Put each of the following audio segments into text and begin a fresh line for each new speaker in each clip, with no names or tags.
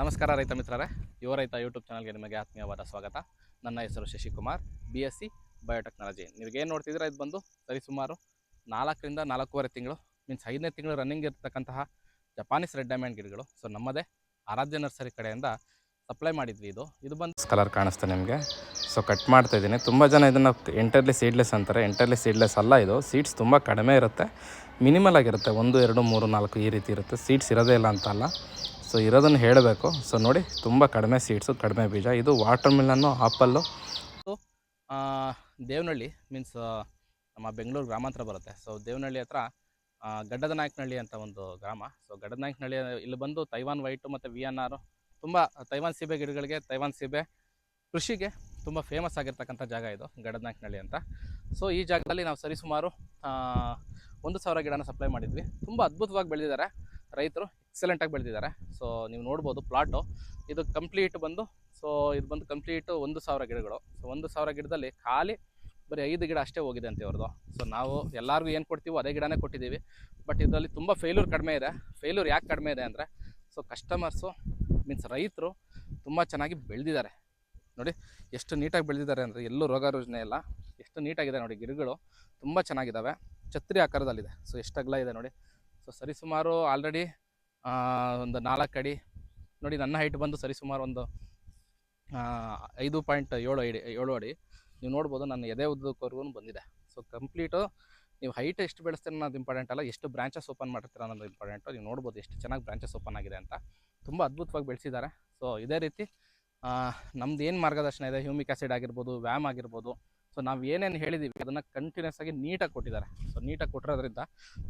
ನಮಸ್ಕಾರ ರೈತ ಮಿತ್ರರೇ. ಯುವ ರೈತ ಯೂಟ್ಯೂಬ್ ಚಾನಲ್ಗೆ ನಿಮಗೆ ಆತ್ಮೀಯವಾದ ಸ್ವಾಗತ. ನನ್ನ ಹೆಸರು Shashikumar B S C biotechnology ನೀವೇನು ನೋಡ್ತಿದ್ರೆ ಇದು ಬಂದು ಸರಿಸುಮಾರು ನಾಲ್ಕರಿಂದ ನಾಲ್ಕೂವರೆ ತಿಂಗಳು ಮೀನ್ಸ್ ಐದನೇ ತಿಂಗಳು ರನ್ನಿಂಗ್ ಇರತಕ್ಕಂತಹ ಜಪಾನೀಸ್ ರೆಡ್ ಡೈಮಂಡ್ ಗಿಡಗಳು. ಸೊ ನಮ್ಮದೇ ಆರಾಧ್ಯ ನರ್ಸರಿ ಕಡೆಯಿಂದ ಸಪ್ಲೈ ಮಾಡಿದ್ವಿ ಇದು. ಇದು ಬಂದು ಕಲರ್ ಕಾಣಿಸ್ತಾ ನಿಮಗೆ. ಸೊ ಕಟ್ ಮಾಡ್ತಾ ಇದ್ದೀನಿ. ತುಂಬ ಜನ ಇದನ್ನು ಎಂಟರ್ಲಿ ಸೀಡ್ಲೆಸ್ ಅಂತಾರೆ. ಎಂಟರ್ಲಿ ಸೀಡ್ಲೆಸ್ ಅಲ್ಲ ಇದು. ಸೀಡ್ಸ್ ತುಂಬ ಕಡಿಮೆ ಇರುತ್ತೆ. ಮಿನಿಮಲ್ ಆಗಿರುತ್ತೆ. ಒಂದು, ಎರಡು, ಮೂರು, ನಾಲ್ಕು ಈ ರೀತಿ ಇರುತ್ತೆ. ಸೀಡ್ಸ್ ಇರೋದೇ ಇಲ್ಲ ಅಂತ ಅಲ್ಲ. ಸೊ ಇರೋದನ್ನು ಹೇಳಬೇಕು. ಸೊ ನೋಡಿ, ತುಂಬ ಕಡಿಮೆ ಸೀಡ್ಸು ಕಡಿಮೆ ಬೀಜ. ಇದು water melon apple. Devanahalli means ನಮ್ಮ ಬೆಂಗಳೂರು ಗ್ರಾಮಾಂತರ ಬರುತ್ತೆ. ಸೊ ದೇವನಹಳ್ಳಿ ಹತ್ರ ಗಡ್ಡದ ನಾಯಕನಹಳ್ಳಿ ಅಂತ ಒಂದು ಗ್ರಾಮ. ಸೊ ಗಡ್ಡದ ನಾಯಕನಹಳ್ಳಿ ಇಲ್ಲಿ ಬಂದು ತೈವಾನ್ ವೈಟು ಮತ್ತು ವಿ ಎನ್ ಆರು ತುಂಬ ತೈವಾನ್ ಸೀಬೆ ಗಿಡಗಳಿಗೆ ತೈವಾನ್ ಸೀಬೆ ಕೃಷಿಗೆ ತುಂಬ ಫೇಮಸ್ ಆಗಿರ್ತಕ್ಕಂಥ ಜಾಗ ಇದು ಗಡ್ಡದ ನಾಯಕನಹಳ್ಳಿ ಅಂತ. ಸೊ ಈ ಜಾಗದಲ್ಲಿ ನಾವು ಸರಿಸುಮಾರು ಒಂದು ಸಾವಿರ ಗಿಡನ ಸಪ್ಲೈ ಮಾಡಿದ್ವಿ. ತುಂಬ ಅದ್ಭುತವಾಗಿ ಬೆಳೆದಿದ್ದಾರೆ. ರೈತರು ಎಕ್ಸಲೆಂಟಾಗಿ ಬೆಳೆದಿದ್ದಾರೆ. ಸೊ ನೀವು ನೋಡ್ಬೋದು ಪ್ಲಾಟು ಇದು ಕಂಪ್ಲೀಟ್ ಬಂದು ಸೊ ಇದು ಬಂದು ಕಂಪ್ಲೀಟು ಒಂದು ಸಾವಿರ ಗಿಡಗಳು. ಸೊ ಒಂದು ಸಾವಿರ ಗಿಡದಲ್ಲಿ ಖಾಲಿ ಬರೀ ಐದು ಗಿಡ ಅಷ್ಟೇ ಹೋಗಿದೆ ಅಂತ ಇವ್ರದ್ದು. ಸೊ ನಾವು ಎಲ್ಲರಿಗೂ ಏನು ಕೊಡ್ತೀವೋ ಅದೇ ಗಿಡನೇ ಕೊಟ್ಟಿದ್ದೀವಿ. ಬಟ್ ಇದರಲ್ಲಿ ತುಂಬ ಫೇಲ್ಯೂರ್ ಕಡಿಮೆ ಇದೆ. ಫೇಲ್ಯೂರ್ ಯಾಕೆ ಕಡಿಮೆ ಇದೆ ಅಂದರೆ ಸೊ ಕಸ್ಟಮರ್ಸು ಮೀನ್ಸ್ ರೈತರು ತುಂಬ ಚೆನ್ನಾಗಿ ಬೆಳೆದಿದ್ದಾರೆ. ನೋಡಿ, ಎಷ್ಟು ನೀಟಾಗಿ ಬೆಳೆದಿದ್ದಾರೆ ಅಂದರೆ, ಎಲ್ಲೂ ರೋಗ ರುಜಿನ ಇಲ್ಲ. ಎಷ್ಟು ನೀಟಾಗಿದೆ ನೋಡಿ, ಗಿಡಗಳು ತುಂಬ ಚೆನ್ನಾಗಿದ್ದಾವೆ. ಛತ್ರಿ ಆಕಾರದಲ್ಲಿದೆ. ಸೊ ಎಷ್ಟು ಅಗಲ ಇದೆ ನೋಡಿ. ಸೊ ಸರಿಸುಮಾರು ಆಲ್ರೆಡಿ ಒಂದು ನಾಲ್ಕು ಅಡಿ. ನೋಡಿ, ನನ್ನ ಹೈಟ್ ಬಂದು ಸರಿಸುಮಾರು ಒಂದು ಐದು ಪಾಯಿಂಟ್ ಏಳು ಅಡಿ ಏಳು ಅಡಿ. ನೀವು ನೋಡ್ಬೋದು, ನನ್ನ ಎದೆ ಉದ್ದಕ್ಕವರೆಗೂ ಬಂದಿದೆ. ಸೊ ಕಂಪ್ಲೀಟು ನೀವು ಹೈಟ್ ಎಷ್ಟು ಬೆಳೆಸ್ತೀರ ಅನ್ನೋದು ಇಂಪಾರ್ಟೆಂಟ್ ಅಲ್ಲ, ಎಷ್ಟು ಬ್ರಾಂಚಸ್ ಓಪನ್ ಮಾಡಿರ್ತೀರ ಅನ್ನೋದು ಇಂಪಾರ್ಟೆಂಟು ನೀವು ನೋಡ್ಬೋದು, ಎಷ್ಟು ಚೆನ್ನಾಗಿ ಬ್ರಾಂಚಸ್ ಓಪನ್ ಆಗಿದೆ ಅಂತ. ತುಂಬ ಅದ್ಭುತವಾಗಿ ಬೆಳೆಸಿದ್ದಾರೆ. ಸೊ ಇದೇ ರೀತಿ ನಮ್ದು ಏನು ಮಾರ್ಗದರ್ಶನ ಇದೆ? ಹ್ಯೂಮಿಕ್ ಆ್ಯಸಿಡ್ ಆಗಿರ್ಬೋದು, ವ್ಯಾಮ್ ಆಗಿರ್ಬೋದು ಸೊ ನಾವು ಏನೇನು ಹೇಳಿದ್ದೀವಿ ಅದನ್ನು ಕಂಟಿನ್ಯೂಸ್ ಆಗಿ ನೀಟಾಗಿ ಕೊಟ್ಟಿದ್ದಾರೆ. ಸೊ ನೀಟಾಗಿ ಕೊಟ್ಟಿರೋದ್ರಿಂದ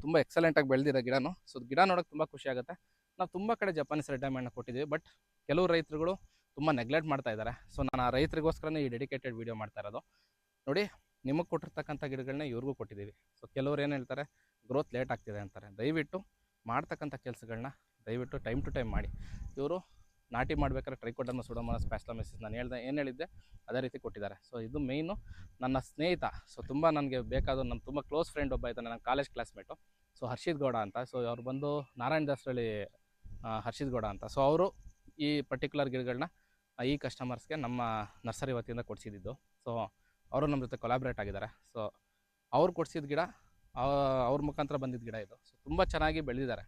ತುಂಬ ಎಕ್ಸಲೆಂಟಾಗಿ ಬೆಳೆದಿದೆ ಗಿಡನೂ. ಸೊ ಗಿಡ ನೋಡೋಕೆ ತುಂಬ ಖುಷಿ ಆಗುತ್ತೆ. ನಾವು ತುಂಬ ಕಡೆ ಜಪಾನೀಸ್ ರೆಡ್ ಡೈಮಂಡ್ನ ಕೊಟ್ಟಿದ್ದೀವಿ ಬಟ್ ಕೆಲವು ರೈತರುಗಳು ತುಂಬ ನೆಗ್ಲೆಕ್ಟ್ ಮಾಡ್ತಾ ಇದ್ದಾರೆ. ಸೊ ನಾನು ಆ ರೈತರಿಗೋಸ್ಕರನೇ ಈ ಡೆಡಿಕೇಟೆಡ್ ವೀಡಿಯೋ ಮಾಡ್ತಾ ಇರೋದು. ನೋಡಿ, ನಿಮಗೆ ಕೊಟ್ಟಿರ್ತಕ್ಕಂಥ ಗಿಡಗಳನ್ನ ಇವ್ರಿಗೂ ಕೊಟ್ಟಿದ್ದೀವಿ. ಸೊ ಕೆಲವ್ರು ಏನು ಹೇಳ್ತಾರೆ ಗ್ರೋತ್ ಲೇಟ್ ಆಗ್ತಿದೆ ಅಂತಾರೆ. ದಯವಿಟ್ಟು ಮಾಡ್ತಕ್ಕಂಥ ಕೆಲಸಗಳನ್ನ ದಯವಿಟ್ಟು ಟೈಮ್ ಟು ಟೈಮ್ ಮಾಡಿ. ಇವರು ನಾಟಿ ಮಾಡ್ಬೇಕಾದ್ರೆ ಟ್ರೈಕೋಡರ್ಮ ಸುಡೋಮನ ಸ್ಪ್ಯಾಸ್ಲಮೆಸಿಸ್ ನಾನು ಹೇಳ್ದೆ ಏನು ಹೇಳಿದ್ದೆ? ಅದೇ ರೀತಿ ಕೊಟ್ಟಿದ್ದಾರೆ. ಸೊ ಇದು ಮೇಯ್ನು ನನ್ನ ಸ್ನೇಹಿತ. ಸೊ ತುಂಬ ನನಗೆ ಬೇಕಾದ ನಮ್ಮ ತುಂಬ ಕ್ಲೋಸ್ ಫ್ರೆಂಡ್ ಒಬ್ಬ ಇದ್ದಾನೆ ನನ್ನ college classmate so Harshith Gowda ಅಂತ. ಸೊ ಅವ್ರು ಬಂದು ನಾರಾಯಣ ದಾಸರಳ್ಳಿ ಹರ್ಷಿತ್ ಗೌಡ ಅಂತ. ಸೊ ಅವರು ಈ ಪರ್ಟಿಕ್ಯುಲರ್ ಗಿಡಗಳನ್ನ ಈ ಕಸ್ಟಮರ್ಸ್ಗೆ ನಮ್ಮ ನರ್ಸರಿ ವತಿಯಿಂದ ಕೊಡಿಸಿದ್ದು ಸೊ ಅವರು ನಮ್ಮ ಜೊತೆ ಕೊಲಾಬ್ರೇಟ್ ಆಗಿದ್ದಾರೆ. ಸೊ ಅವ್ರು ಕೊಡಿಸಿದ ಗಿಡ ಅವ್ರ ಮುಖಾಂತರ ಬಂದಿದ್ದ ಗಿಡ ಇದು. ಸೊ ತುಂಬ ಚೆನ್ನಾಗಿ ಬೆಳೆದಿದ್ದಾರೆ.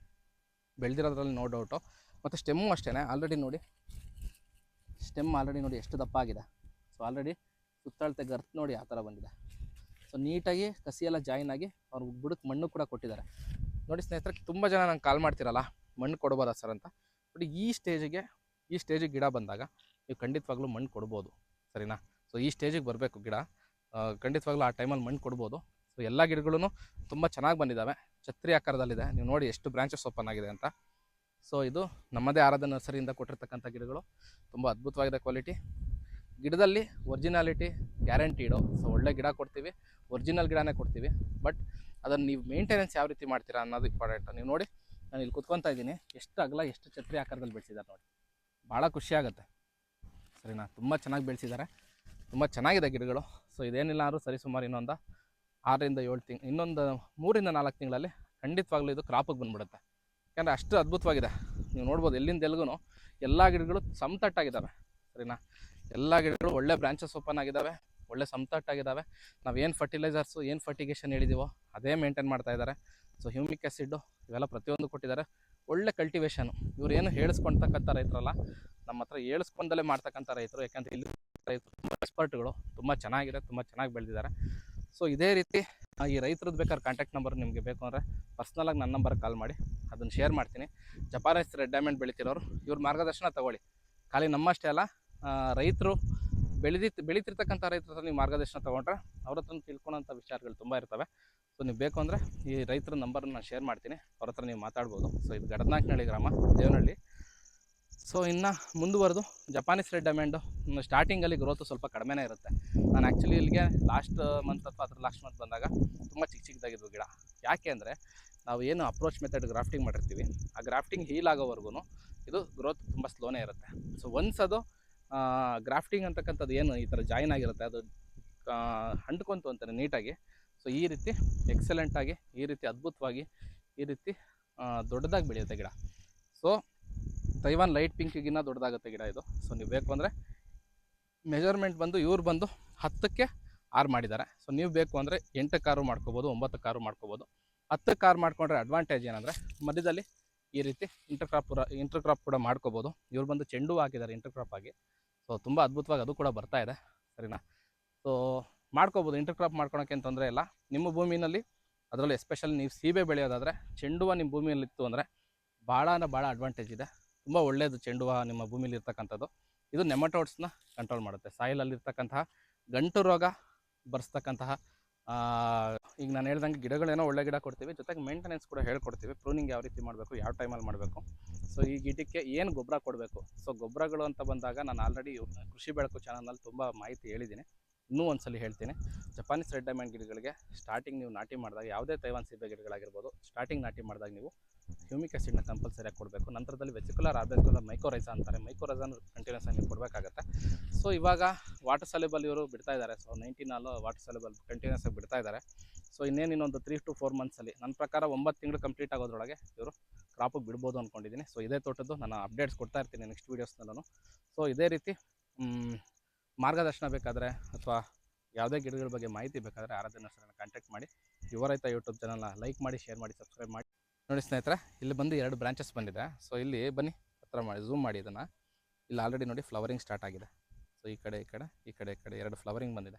ಬೆಳೆದಿರೋದ್ರಲ್ಲಿ ನೋ ಡೌಟು ಮತ್ತು ಸ್ಟೆಮ್ಮು ಅಷ್ಟೇ ಆಲ್ರೆಡಿ ನೋಡಿ. ಸ್ಟೆಮ್ ಆಲ್ರೆಡಿ ನೋಡಿ ಎಷ್ಟು ದಪ್ಪ ಆಗಿದೆ ಸೊ ಆಲ್ರೆಡಿ ಸುತ್ತಳತೆ ಗರ್ತ್ ನೋಡಿ ಆ ಥರ ಬಂದಿದೆ. ಸೊ ನೀಟಾಗಿ ಕಸಿಯೆಲ್ಲ ಜಾಯಿನ್ ಆಗಿ ಅವ್ರು ಬುಡಕ್ಕೆ ಮಣ್ಣು ಕೂಡ ಕೊಟ್ಟಿದ್ದಾರೆ. ನೋಡಿ ಸ್ನೇಹಿತರೆ, ತುಂಬ ಜನ ನಂಗೆ ಕಾಲ್ ಮಾಡ್ತಿರಲ್ಲ, ಮಣ್ಣು ಕೊಡ್ಬೋದಾ ಸರ್ ಅಂತ. ಬಟ್ ಈ ಸ್ಟೇಜಿಗೆ ಈ ಸ್ಟೇಜಿಗೆ ಗಿಡ ಬಂದಾಗ ನೀವು ಖಂಡಿತವಾಗ್ಲೂ ಮಣ್ಣು ಕೊಡ್ಬೋದು, ಸರಿನಾ? ಸೊ ಈ ಸ್ಟೇಜಿಗೆ ಬರಬೇಕು ಗಿಡ. ಖಂಡಿತವಾಗ್ಲೂ ಆ ಟೈಮಲ್ಲಿ ಮಣ್ಣು ಕೊಡ್ಬೋದು. ಸೊ ಎಲ್ಲ ಗಿಡಗಳೂ ತುಂಬ ಚೆನ್ನಾಗಿ ಬಂದಿದ್ದಾವೆ. ಛತ್ರಿ ಆಕಾರದಲ್ಲಿದೆ. ನೀವು ನೋಡಿ ಎಷ್ಟು ಬ್ರಾಂಚಸ್ ಓಪನ್ ಆಗಿದೆ ಅಂತ. ಸೊ ಇದು ನಮ್ಮದೇ ಆರಾಧ ನರ್ಸರಿಯಿಂದ ಕೊಟ್ಟಿರ್ತಕ್ಕಂಥ ಗಿಡಗಳು. ತುಂಬ ಅದ್ಭುತವಾಗಿದೆ ಕ್ವಾಲಿಟಿ. ಗಿಡದಲ್ಲಿ ಒರಿಜಿನಾಲಿಟಿ ಗ್ಯಾರಂಟಿಡು. ಸೊ ಒಳ್ಳೆ ಗಿಡ ಕೊಡ್ತೀವಿ. ಒರಿಜಿನಲ್ ಗಿಡನೇ ಕೊಡ್ತೀವಿ. ಬಟ್ ಅದನ್ನು ನೀವು ಮೇಂಟೆನೆನ್ಸ್ ಯಾವ ರೀತಿ ಮಾಡ್ತೀರಾ ಅನ್ನೋದು ಇಂಪಾರ್ಟೆಂಟ್ ನೀವು ನೋಡಿ, ನಾನು ಇಲ್ಲಿ ಕುತ್ಕೊತಾ ಇದ್ದೀನಿ. ಎಷ್ಟು ಅಗಲ, ಎಷ್ಟು ಛತ್ರಿ ಆಕಾರದಲ್ಲಿ ಬೆಳೆಸಿದ್ದಾರೆ ನೋಡಿ. ಭಾಳ ಖುಷಿ ಆಗುತ್ತೆ. ಸರಿನಾ? ತುಂಬ ಚೆನ್ನಾಗಿ ಬೆಳೆಸಿದ್ದಾರೆ ತುಂಬ ಚೆನ್ನಾಗಿದೆ ಗಿಡಗಳು. ಸೊ ಇದೇನಿಲ್ಲ ಸರಿ ಸುಮಾರು ಇನ್ನೊಂದು ಆರರಿಂದ ಏಳು ತಿಂಗ್, ಇನ್ನೊಂದು ಮೂರಿಂದ ನಾಲ್ಕು ತಿಂಗಳಲ್ಲಿ ಖಂಡಿತವಾಗ್ಲೂ ಇದು ಕ್ರಾಪಿಗೆ ಬಂದ್ಬಿಡುತ್ತೆ. ಯಾಕಂದರೆ ಅಷ್ಟು ಅದ್ಭುತವಾಗಿದೆ. ನೀವು ನೋಡ್ಬೋದು ಎಲ್ಲಿಂದ ಎಲ್ಲಿಗೂ ಎಲ್ಲ ಗಿಡಗಳು ಸಮತಟ್ಟಾಗಿದ್ದಾವೆ. ಸರಿನಾ? ಎಲ್ಲ ಗಿಡಗಳು ಒಳ್ಳೆ ಬ್ರಾಂಚಸ್ ಓಪನ್ ಆಗಿದ್ದಾವೆ, ಒಳ್ಳೆ ಸಮತಟ್ಟಾಗಿದ್ದಾವೆ. ನಾವು ಏನು ಫರ್ಟಿಲೈಸರ್ಸು ಏನು ಫರ್ಟಿಗೇಷನ್ ಹೇಳಿದೀವೋ ಅದೇ ಮೇಂಟೈನ್ ಮಾಡ್ತಾ ಇದ್ದಾರೆ. ಸೊ ಹ್ಯೂಮಿಕ್ ಆ್ಯಸಿಡ್ಡು ಇವೆಲ್ಲ ಪ್ರತಿಯೊಂದು ಕೊಟ್ಟಿದ್ದಾರೆ. ಒಳ್ಳೆ ಕಲ್ಟಿವೇಷನು ಇವ್ರು ಏನು ಹೇಳಿಸ್ಕೊಳ್ತಕ್ಕಂಥ ರೈತರಲ್ಲ, ನಮ್ಮ ಹತ್ರ ಹೇಳಿಸ್ಕೊಂಡಲ್ಲೇ ಮಾಡ್ತಕ್ಕಂಥ ರೈತರು. ಯಾಕಂದರೆ ಇಲ್ಲಿ ರೈತರು ತುಂಬ ಎಕ್ಸ್ಪರ್ಟ್ಗಳು ತುಂಬ ಚೆನ್ನಾಗಿದೆ, ತುಂಬ ಚೆನ್ನಾಗಿ ಬೆಳೆದಿದ್ದಾರೆ. ಸೊ ಇದೇ ರೀತಿ ಈ ರೈತರದ್ದು ಬೇಕಾದ್ರೆ ಕಾಂಟ್ಯಾಕ್ಟ್ ನಂಬರ್ ನಿಮಗೆ ಬೇಕು ಅಂದರೆ ಪರ್ಸ್ನಲಾಗಿ ನನ್ನ ನಂಬರ್ಗೆ ಕಾಲ್ ಮಾಡಿ. ಅದನ್ನು ಶೇರ್ ಮಾಡ್ತೀನಿ. ಜಪಾನೀಸ್ ರೆಡ್ ಡೈಮಂಡ್ ಬೆಳಿತಿರೋರು, ಇವ್ರ ಮಾರ್ಗದರ್ಶನ ತಗೊಳ್ಳಿ. ಖಾಲಿ ನಮ್ಮಷ್ಟೇ ಅಲ್ಲ ರೈತರು ಬೆಳೆದಿ, ಬೆಳೀತಿರ್ತಕ್ಕಂಥ ರೈತರ ಹತ್ರ ನೀವು ಮಾರ್ಗದರ್ಶನ ತೊಗೊಂಡ್ರೆ ಅವ್ರ ಹತ್ರ ತಿಳ್ಕೊಳೋಂಥ ವಿಚಾರಗಳು ತುಂಬ ಇರ್ತವೆ. ಸೊ ನೀವು ಬೇಕು ಅಂದರೆ ಈ ರೈತರ ನಂಬರನ್ನು ನಾನು ಶೇರ್ ಮಾಡ್ತೀನಿ. ಅವ್ರ ಹತ್ರ ನೀವು ಮಾತಾಡ್ಬೋದು. ಸೊ ಇದು ಗಡದನಾಕ್ನಹಳ್ಳಿ ಗ್ರಾಮ ದೇವನಹಳ್ಳಿ ಸೊ ಇನ್ನು ಮುಂದುವರೆದು, ಜಪಾನೀಸ್ ರೆಡ್ ಡೈಮಂಡು ಸ್ಟಾರ್ಟಿಂಗಲ್ಲಿ ಗ್ರೋತು ಸ್ವಲ್ಪ ಕಡಿಮೆನೇ ಇರುತ್ತೆ. ನಾನು ಆ್ಯಕ್ಚುಲಿ ಇಲ್ಲಿಗೆ ಲಾಸ್ಟ್ ಮಂತ್ ಅಥವಾ ಅದ್ರ ಲಾಸ್ಟ್ ಮಂತ್ ಬಂದಾಗ ತುಂಬ ಚಿಕ್ಕ ಚಿಕ್ಕದಾಗಿದ್ವು ಗಿಡ. ಯಾಕೆ ಅಂದರೆ ನಾವು ಏನು ಅಪ್ರೋಚ್ ಮೆಥಡ್ ಗ್ರಾಫ್ಟಿಂಗ್ ಮಾಡಿರ್ತೀವಿ, ಆ ಗ್ರಾಫ್ಟಿಂಗ್ ಹೀಲ್ ಆಗೋವರೆಗೂ ಇದು ಗ್ರೋತ್ ತುಂಬ ಸ್ಲೋನೇ ಇರುತ್ತೆ. ಸೊ ಒನ್ಸ್ ಅದು ಗ್ರಾಫ್ಟಿಂಗ್ ಅಂತಕ್ಕಂಥದ್ದು ಏನು ಈ ಥರ ಜಾಯಿನ್ ಆಗಿರುತ್ತೆ, ಅದು ಅಂಟ್ಕೊಂತು ಅಂತಾರೆ ನೀಟಾಗಿ. ಸೊ ಈ ರೀತಿ ಎಕ್ಸಲೆಂಟಾಗಿ ಈ ರೀತಿ ಅದ್ಭುತವಾಗಿ, ಈ ರೀತಿ ದೊಡ್ಡದಾಗಿ ಬೆಳೆಯುತ್ತೆ ಗಿಡ. ಸೊ ತೈವಾನ್ ಲೈಟ್ ಪಿಂಕಿಗಿನ್ನ ದೊಡ್ಡದಾಗುತ್ತೆ ಗಿಡ ಇದು. ಸೊ ನೀವು ಬೇಕು ಅಂದರೆ ಮೆಜರ್ಮೆಂಟ್ ಬಂದು, ಇವ್ರು ಬಂದು ಹತ್ತಕ್ಕೆ ಆರು ಮಾಡಿದ್ದಾರೆ. ಸೊ ನೀವು ಬೇಕು ಅಂದರೆ ಎಂಟು ಕಾರು ಮಾಡ್ಕೋಬೋದು ಒಂಬತ್ತು ಕಾರು ಮಾಡ್ಕೋಬೋದು. ಹತ್ತು ಕಾರ್ ಮಾಡ್ಕೊಂಡ್ರೆ ಅಡ್ವಾಂಟೇಜ್ ಏನಂದರೆ ಮಧ್ಯದಲ್ಲಿ ಈ ರೀತಿ ಇಂಟರ್ ಕ್ರಾಪ್ ಇಂಟರ್ ಕ್ರಾಪ್ ಕೂಡ ಮಾಡ್ಕೋಬೋದು. ಇವ್ರು ಬಂದು ಚೆಂಡು ಹಾಕಿದ್ದಾರೆ ಇಂಟರ್ ಕ್ರಾಪ್ ಆಗಿ. ಸೊ ತುಂಬ ಅದ್ಭುತವಾಗಿ ಅದು ಕೂಡ ಬರ್ತಾ ಇದೆ. ಸರಿನಾ? ಸೊ ಮಾಡ್ಕೋಬೋದು. ಇಂಟರ್ ಕ್ರಾಪ್ ಮಾಡ್ಕೊಳಕ್ಕೆ ತೊಂದರೆ ಇಲ್ಲ. ನಿಮ್ಮ ಭೂಮಿನಲ್ಲಿ ಅದರಲ್ಲಿ ಎಸ್ಪೆಷಲಿ ನೀವು ಸೀಬೆ ಬೆಳೆಯೋದಾದರೆ ಚೆಂಡುವ ನಿಮ್ಮ ಭೂಮಿಯಲ್ಲಿ ಇತ್ತು ಅಂದರೆ ಭಾಳ ಭಾಳ ಅಡ್ವಾಂಟೇಜ್ ಇದೆ. ತುಂಬ ಒಳ್ಳೆಯದು ಚೆಂಡುವ ನಿಮ್ಮ ಭೂಮಿಲಿ ಇರ್ತಕ್ಕಂಥದ್ದು. ಇದು ನೆಮಟೋಡ್ಸ್ನ ಕಂಟ್ರೋಲ್ ಮಾಡುತ್ತೆ. ಸಾಯಿಲಲ್ಲಿರ್ತಕ್ಕಂತಹ ಗಂಟು ರೋಗ ಬರ್ಸ್ತಕ್ಕಂತಹ ಈಗ ನಾನು ಹೇಳ್ದಂಗೆ ಗಿಡಗಳೇನೋ ಒಳ್ಳೆ ಗಿಡ ಕೊಡ್ತೀವಿ. ಜೊತೆಗೆ ಮೇಂಟೆನೆನ್ಸ್ ಕೂಡ ಹೇಳ್ಕೊಡ್ತೀವಿ. ಪ್ರೂನಿಂಗ್ ಯಾವ ರೀತಿ ಮಾಡಬೇಕು, ಯಾವ ಟೈಮಲ್ಲಿ ಮಾಡಬೇಕು. ಸೊ ಈ ಗಿಡಕ್ಕೆ ಏನು ಗೊಬ್ಬರ ಕೊಡಬೇಕು? ಸೊ ಗೊಬ್ಬರಗಳು ಅಂತ ಬಂದಾಗ ನಾನು ಆಲ್ರೆಡಿ ಕೃಷಿ ಬೆಳಕು ಚಾನಲ್ನಲ್ಲಿ ತುಂಬ ಮಾಹಿತಿ ಹೇಳಿದ್ದೀನಿ. ಇನ್ನೂ ಒಂದ್ಸಲಿ ಹೇಳ್ತೀನಿ. ಜಪಾನೀಸ್ ರೆಡ್ ಡೈಮಂಡ್ ಗಿಡಗಳಿಗೆ ಸ್ಟಾರ್ಟಿಂಗ್ ನೀವು ನಾಟಿ ಮಾಡಿದಾಗ, ಯಾವುದೇ ತೈವಾನ್ ಸೀಬೆ ಗಿಡಗಳಾಗಿರ್ಬೋದು ಸ್ಟಾರ್ಟಿಂಗ್ ನಾಟಿ ಮಾಡಿದಾಗ ನೀವು ಹ್ಯೂಮಿಕ್ ಆಸಿಡ್ನ ಕಂಪಲ್ಸರಿಯಾಗಿ ಕೊಡಬೇಕು. ನಂತರದಲ್ಲಿ ವೆಸಿಕ್ಯುಲರ್ ಆರ್ಬೆಕ್ಯುಲರ್ ಮೈಕೋರೈಸಾ ಅಂತಾರೆ. ಮೈಕೋರೈಸಾನ್ ಕಂಟಿನ್ಯೂಸ್ ಆಗಿ ಕೊಡಬೇಕಾಗತ್ತೆ. ಸೊ ಇವಾಗ ವಾಟರ್ ಸೆಲೆಬಲ್ ಇವರು ಬಿಡ್ತಾ ಇದ್ದಾರೆ. ಸೊ ನೈನ್ಟೀನ್ ಅಲ್ಲೂ ವಾಟರ್ ಸೆಲೆಬಲ್ ಕಂಟಿನ್ಯೂಸ್ ಆಗಿ ಬಿಡ್ತಾ ಇದ್ದಾರೆ. ಸೊ ಇನ್ನೇನು ಇನ್ನೊಂದು ತ್ರೀ ಟು ಫೋರ್ ಮಂತ್ಸಲ್ಲಿ ನನ್ನ ಪ್ರಕಾರ ಒಂಬತ್ತು ತಿಂಗಳು ಕಂಪ್ಲೀಟ್ ಆಗೋದ್ರೊಳಗೆ ಇವರು ಕ್ರಾಪು ಬಿಡ್ಬೋದು ಅಂದ್ಕೊಂಡಿದ್ದೀನಿ ಸೊ ಇದೇ ತೋಟದ್ದು ನಾನು ಅಪ್ಡೇಟ್ಸ್ ಕೊಡ್ತಾ ಇರ್ತೀನಿ ನೆಕ್ಸ್ಟ್ ವೀಡಿಯೋಸ್ನಲ್ಲೂ ಸೊ ಇದೇ ರೀತಿ ಮಾರ್ಗದರ್ಶನ ಬೇಕಾದರೆ ಅಥವಾ ಯಾವುದೇ ಗಿಡಗಳ ಬಗ್ಗೆ ಮಾಹಿತಿ ಬೇಕಾದರೆ ಆರಾಧನೆ ಕಾಂಟ್ಯಾಕ್ಟ್ ಮಾಡಿ. ಯುವ ರೈತ ಯೂಟ್ಯೂಬ್ ಚಾನಲ್ನ ಲೈಕ್ ಮಾಡಿ ಶೇರ್ ಮಾಡಿ ಸಬ್ಸ್ಕ್ರೈಬ್ ಮಾಡಿ. ನೋಡಿ ಸ್ನೇಹಿತರೆ, ಇಲ್ಲಿ ಬಂದು ಎರಡು ಬ್ರಾಂಚಸ್ ಬಂದಿದೆ. ಸೊ ಇಲ್ಲಿ ಬನ್ನಿ, ಹತ್ರ ಮಾಡಿ ಝೂಮ್ ಮಾಡಿ ಇದನ್ನು. ಇಲ್ಲಿ ಆಲ್ರೆಡಿ ನೋಡಿ ಫ್ಲವರಿಂಗ್ ಸ್ಟಾರ್ಟ್ ಆಗಿದೆ. ಸೊ ಈ ಕಡೆ ಈ ಕಡೆ ಈ ಕಡೆ ಈ ಕಡೆ ಎರಡು ಫ್ಲವರಿಂಗ್ ಬಂದಿದೆ.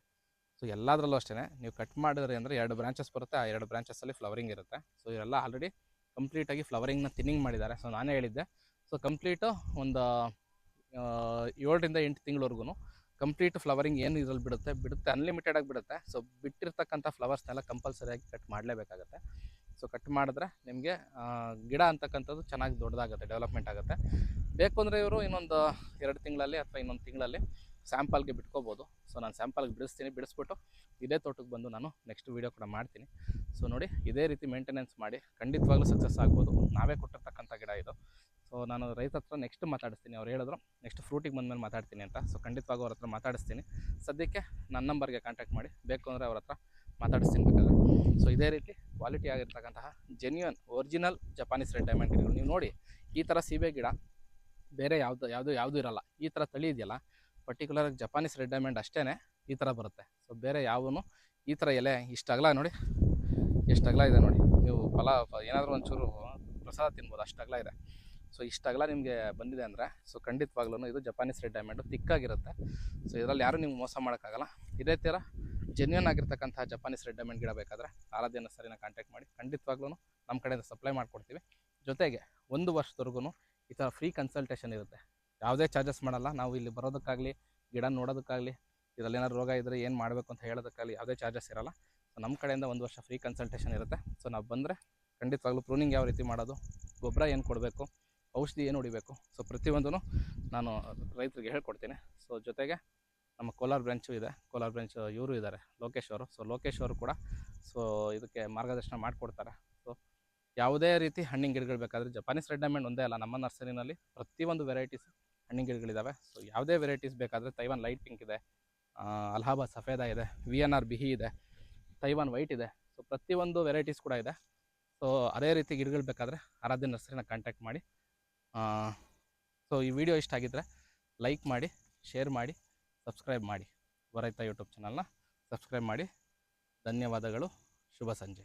ಸೊ ಎಲ್ಲದರಲ್ಲೂ ಅಷ್ಟೇ ನೀವು ಕಟ್ ಮಾಡಿದ್ರಿ ಅಂದರೆ ಎರಡು ಬ್ರಾಂಚಸ್ ಬರುತ್ತೆ, ಆ ಎರಡು ಬ್ರಾಂಚಸ್ಸಲ್ಲಿ ಫ್ಲವರಿಂಗ್ ಇರುತ್ತೆ. ಸೊ ಇವೆಲ್ಲ ಆಲ್ರೆಡಿ ಕಂಪ್ಲೀಟಾಗಿ ಫ್ಲವರಿಂಗ್ನ ತಿನ್ನಿಂಗ್ ಮಾಡಿದ್ದಾರೆ. ಸೊ ನಾನೇ ಹೇಳಿದ್ದೆ. ಸೊ ಕಂಪ್ಲೀಟು ಒಂದು ಏಳರಿಂದ ಎಂಟು ತಿಂಗಳವರೆಗೂ ಕಂಪ್ಲೀಟ್ ಫ್ಲವರಿಂಗ್ ಏನು ಇದರಲ್ಲಿ ಬಿಡುತ್ತೆ? ಬಿಡುತ್ತೆ ಅನ್ಲಿಮಿಟೆಡಾಗಿ ಬಿಡುತ್ತೆ. ಸೊ ಬಿಟ್ಟಿರ್ತಕ್ಕಂಥ ಫ್ಲವರ್ಸ್ನೆಲ್ಲ ಕಂಪಲ್ಸರಿಯಾಗಿ ಕಟ್ ಮಾಡಲೇಬೇಕಾಗತ್ತೆ. ಸೊ ಕಟ್ ಮಾಡಿದ್ರೆ ನಿಮಗೆ ಗಿಡ ಅಂತಕ್ಕಂಥದ್ದು ಚೆನ್ನಾಗಿ ದೊಡ್ಡದಾಗುತ್ತೆ ಡೆವಲಪ್ಮೆಂಟ್ ಆಗುತ್ತೆ. ಬೇಕು ಅಂದರೆ ಇವರು ಇನ್ನೊಂದು ಎರಡು ತಿಂಗಳಲ್ಲಿ ಅಥವಾ ಇನ್ನೊಂದು ತಿಂಗಳಲ್ಲಿ ಸ್ಯಾಂಪಲ್ಗೆ ಬಿಟ್ಕೋಬೋದು. ಸೊ ನಾನು ಸ್ಯಾಂಪಲ್ಗೆ ಬಿಡಿಸ್ತೀನಿ, ಬಿಡಿಸ್ಬಿಟ್ಟು ಇದೇ ತೋಟಕ್ಕೆ ಬಂದು ನಾನು ನೆಕ್ಸ್ಟ್ ವೀಡಿಯೋ ಕೂಡ ಮಾಡ್ತೀನಿ. ಸೊ ನೋಡಿ, ಇದೇ ರೀತಿ ಮೇಂಟೆನೆನ್ಸ್ ಮಾಡಿ ಖಂಡಿತವಾಗ್ಲೂ ಸಕ್ಸಸ್ ಆಗ್ಬೋದು. ನಾವೇ ಕೊಟ್ಟಿರ್ತಕ್ಕಂಥ ಗಿಡ ಇದು. ಸೊ ನಾನು ರೈತ ಹತ್ರ ನೆಕ್ಸ್ಟ್ ಮಾತಾಡಿಸ್ತೀನಿ. ಅವ್ರು ಹೇಳಿದ್ರು, ನೆಕ್ಸ್ಟ್ ಫ್ರೂಟಿಗೆ ಬಂದಮೇಲೆ ಮಾತಾಡ್ತೀನಿ ಅಂತ. ಸೊ ಖಂಡಿತವಾಗೂ ಅವ್ರ ಹತ್ರ ಮಾತಾಡಿಸ್ತೀನಿ. ಸದ್ಯಕ್ಕೆ ನನ್ನ ನಂಬರ್ಗೆ ಕಾಂಟ್ಯಾಕ್ಟ್ ಮಾಡಿ. ಬೇಕು ಅಂದರೆ ಅವ್ರ ಹತ್ರ ಮಾತಾಡಿಸ್ತೀನಿ ಬೇಕಾದ್ರೆ ಸೊ ಇದೇ ರೀತಿ quality ಆಗಿರ್ತಕ್ಕಂತಹ genuine original Japanese red diamond ಗಿಡಗಳು ನೀವು ನೋಡಿ ಈ ಥರ ಸೀಬೆ ಗಿಡ ಬೇರೆ ಯಾವುದು ಯಾವುದು ಯಾವುದು ಇರಲ್ಲ. ಈ ಥರ ತಳಿ ಇದೆಯಲ್ಲ ಪರ್ಟಿಕ್ಯುಲರ್ ಜಪಾನೀಸ್ ರೆಡ್ ಡೈಮಂಡ್ ಅಷ್ಟೇ ಈ ಥರ ಬರುತ್ತೆ. ಸೊ ಬೇರೆ ಯಾವೂ ಈ ಥರ ಎಲೆ ಇಷ್ಟು ಅಗಲ ನೋಡಿ? ಎಷ್ಟು ಅಗಲ ಇದೆ ನೋಡಿ. ನೀವು ಫಲ ಏನಾದರೂ ಒಂಚೂರು ಪ್ರಸಾದ ತಿನ್ಬೋದು ಅಷ್ಟು ಅಗಲ ಇದೆ. ಸೊ ಇಷ್ಟು ಅಗಲ ನಿಮಗೆ ಬಂದಿದೆ ಅಂದರೆ ಸೊ ಖಂಡಿತವಾಗ್ಲೂ ಇದು ಜಪಾನೀಸ್ ರೆಡ್ ಡೈಮಂಡು ತಿಕ್ಕಾಗಿರುತ್ತೆ. ಸೊ ಇದರಲ್ಲಿ ಯಾರೂ ನಿಮ್ಗೆ ಮೋಸ ಮಾಡೋಕ್ಕಾಗಲ್ಲ. ಇದೇ ಥರ ಜೆನ್ಯೂನ್ ಆಗಿರ್ತಕ್ಕಂಥ ಜಪಾನೀಸ್ ರೆಡ್ ಡೈಮಂಡ್ ಗಿಡ ಬೇಕಾದರೆ ಆರಾಧ್ಯ ಸರಿನ ಕಾಂಟ್ಯಾಕ್ಟ್ ಮಾಡಿ ಖಂಡಿತವಾಗ್ಲೂ ನಮ್ಮ ಕಡೆಯಿಂದ ಸಪ್ಲೈ ಮಾಡಿಕೊಡ್ತೀವಿ. ಜೊತೆಗೆ ಒಂದು ವರ್ಷದವರೆಗೂ ಈ ಥರ ಫ್ರೀ ಕನ್ಸಲ್ಟೇಷನ್ ಇರುತ್ತೆ. ಯಾವುದೇ ಚಾರ್ಜಸ್ ಮಾಡಲ್ಲ, ನಾವು ಇಲ್ಲಿ ಬರೋದಕ್ಕಾಗಲಿ, ಗಿಡ ನೋಡೋದಕ್ಕಾಗಲಿ, ಇದರಲ್ಲಿ ಏನಾದ್ರು ರೋಗ ಇದ್ದರೆ ಏನು ಮಾಡಬೇಕು ಅಂತ ಹೇಳೋದಕ್ಕಾಗಲಿ ಯಾವುದೇ ಚಾರ್ಜಸ್ ಇರಲ್ಲ. ಸೊ ನಮ್ಮ ಕಡೆಯಿಂದ ಒಂದು ವರ್ಷ ಫ್ರೀ ಕನ್ಸಲ್ಟೇಷನ್ ಇರುತ್ತೆ. ಸೊ ನಾವು ಬಂದರೆ ಖಂಡಿತವಾಗ್ಲೂ ಪ್ರೂನಿಂಗ್ ಯಾವ ರೀತಿ ಮಾಡೋದು, ಗೊಬ್ಬರ ಏನು ಕೊಡಬೇಕು, ಔಷಧಿ ಏನು ಹೊಡಿಬೇಕು ಸೊ ಪ್ರತಿಯೊಂದೂ ನಾನು ರೈತರಿಗೆ ಹೇಳ್ಕೊಡ್ತೀನಿ. ಸೊ ಜೊತೆಗೆ ನಮ್ಮ ಕೋಲಾರ ಬ್ರಾಂಚು ಇದೆ. ಕೋಲಾರ ಬ್ರಾಂಚ್ ಇವರು ಇದ್ದಾರೆ ಲೋಕೇಶ್ ಅವರು. ಸೊ ಲೋಕೇಶ್ ಅವರು ಕೂಡ ಸೊ ಇದಕ್ಕೆ ಮಾರ್ಗದರ್ಶನ ಮಾಡಿಕೊಡ್ತಾರೆ. ಸೊ ಯಾವುದೇ ರೀತಿ ಹಣ್ಣಿನ ಗಿಡಗಳು ಬೇಕಾದರೆ ಜಪಾನೀಸ್ ರೆಡ್ ಡೈಮಂಡ್ ಒಂದೇ ಅಲ್ಲ, ನಮ್ಮ ನರ್ಸರಿನಲ್ಲಿ ಪ್ರತಿಯೊಂದು ವೆರೈಟೀಸ್ ಹಣ್ಣಿನ ಗಿಡಗಳಿದ್ದಾವೆ ಸೊ ಯಾವುದೇ ವೆರೈಟೀಸ್ ಬೇಕಾದರೆ ತೈವಾನ್ ಲೈಟ್ ಪಿಂಕ್ ಇದೆ ಅಲಹಾಬಾದ್ ಸಫೇದ ಇದೆ ವಿ ಎನ್ ಆರ್ ಬಿಹಿ ಇದೆ ತೈವಾನ್ ವೈಟ್ ಇದೆ. ಸೊ ಪ್ರತಿಯೊಂದು ವೆರೈಟೀಸ್ ಕೂಡ ಇದೆ. ಸೊ ಅದೇ ರೀತಿ ಗಿಡಗಳು ಬೇಕಾದರೆ, ಆರಾಧ್ಯ ನರ್ಸರಿನ ಕಾಂಟ್ಯಾಕ್ಟ್ ಮಾಡಿ ಸೊ ಈ ವಿಡಿಯೋ ಇಷ್ಟ ಆಗಿದ್ದರೆ ಲೈಕ್ ಮಾಡಿ ಶೇರ್ ಮಾಡಿ. ಸಬ್ಸ್ಕ್ರೈಬ್ ಮಾಡಿ ಸ್ವರೈತ ಯೂಟ್ಯೂಬ್ ಚಾನಲ್ನ ಸಬ್ಸ್ಕ್ರೈಬ್ ಮಾಡಿ ಧನ್ಯವಾದಗಳು ಶುಭ ಸಂಜೆ.